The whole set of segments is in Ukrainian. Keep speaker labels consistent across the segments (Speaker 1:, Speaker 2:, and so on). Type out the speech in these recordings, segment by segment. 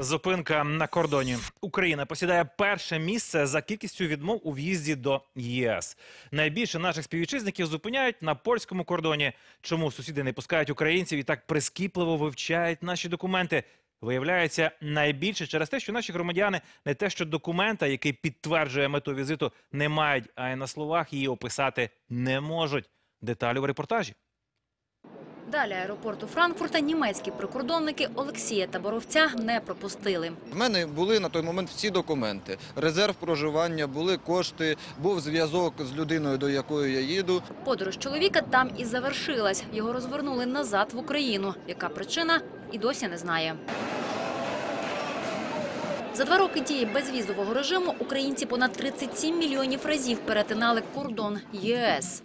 Speaker 1: Зупинка на кордоні. Україна посідає перше місце за кількістю відмов у в'їзді до ЄС. Найбільше наших співвітчизників зупиняють на польському кордоні. Чому сусіди не пускають українців і так прискіпливо вивчають наші документи? Виявляється, найбільше через те, що наші громадяни не те, що документа, який підтверджує мету візиту, не мають, а й на словах її описати не можуть. Деталі в репортажі.
Speaker 2: Далі аеропорту Франкфурта німецькі прикордонники Олексія та Боровця не пропустили.
Speaker 3: В мене були на той момент всі документи: резерв проживання, були кошти, був зв'язок з людиною, до якої я їду.
Speaker 2: Подорож чоловіка там і завершилась. Його розвернули назад в Україну. Яка причина і досі не знає. За два роки дії безвізового режиму українці понад 37 мільйонів разів перетинали кордон ЄС.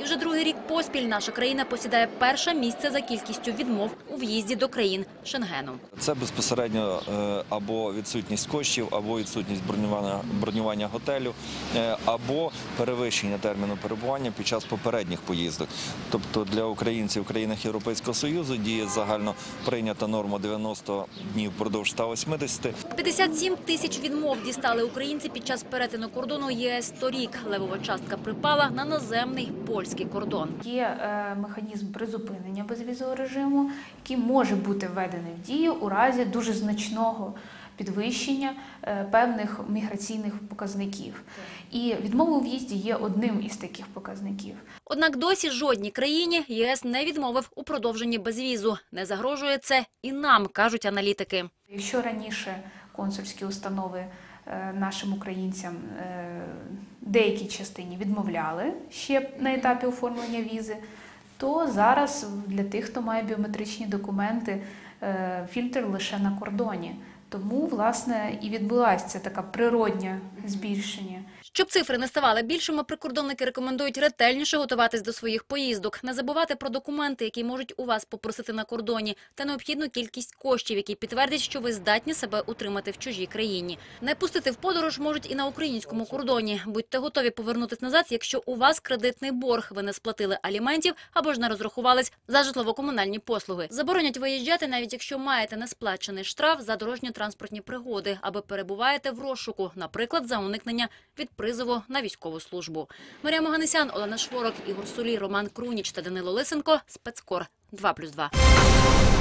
Speaker 2: І вже другий рік поспіль наша країна посідає перше місце за кількістю відмов у в'їзді до країн Шенгену.
Speaker 4: Це безпосередньо е, або відсутність коштів, або відсутність бронювання, бронювання готелю, е, або перевищення терміну перебування під час попередніх поїздок. Тобто для українців в країнах Європейського Союзу діє загально прийнята норма 90 днів впродовж 180.
Speaker 2: 57 тисяч відмов дістали українці під час перетину кордону ЄС торік. Левова частка припала на наземний польський кордон.
Speaker 5: Є е, механізм призупинення безвізового режиму, який може бути введений в дію у разі дуже значного підвищення е, певних міграційних показників. І відмова у в'їзді є одним із таких показників.
Speaker 2: Однак досі жодній країні ЄС не відмовив у продовженні безвізу. Не загрожує це і нам, кажуть аналітики.
Speaker 5: Якщо раніше консульські установи нашим українцям е, деякій частині відмовляли ще на етапі оформлення візи, то зараз для тих, хто має біометричні документи, е, фільтр лише на кордоні. Тому, власне, і відбулася ця така природня збільшення.
Speaker 2: Щоб цифри не ставали більшими, прикордонники рекомендують ретельніше готуватись до своїх поїздок, не забувати про документи, які можуть у вас попросити на кордоні, та необхідну кількість коштів, які підтвердять, що ви здатні себе утримати в чужій країні. Не пустити в подорож можуть і на українському кордоні. Будьте готові повернутись назад, якщо у вас кредитний борг, ви не сплатили аліментів або ж не розрахувались за житлово-комунальні послуги. Заборонять виїжджати, навіть якщо маєте несплачений штраф за дорожньо-транспортні пригоди, або перебуваєте в розшуку, наприклад, за уникнення від призову на військову службу. Марія Моганесян, Олена Шворок, Ігор Сулій, Роман Круніч та Данило Лисенко. Спецкор 2+,2.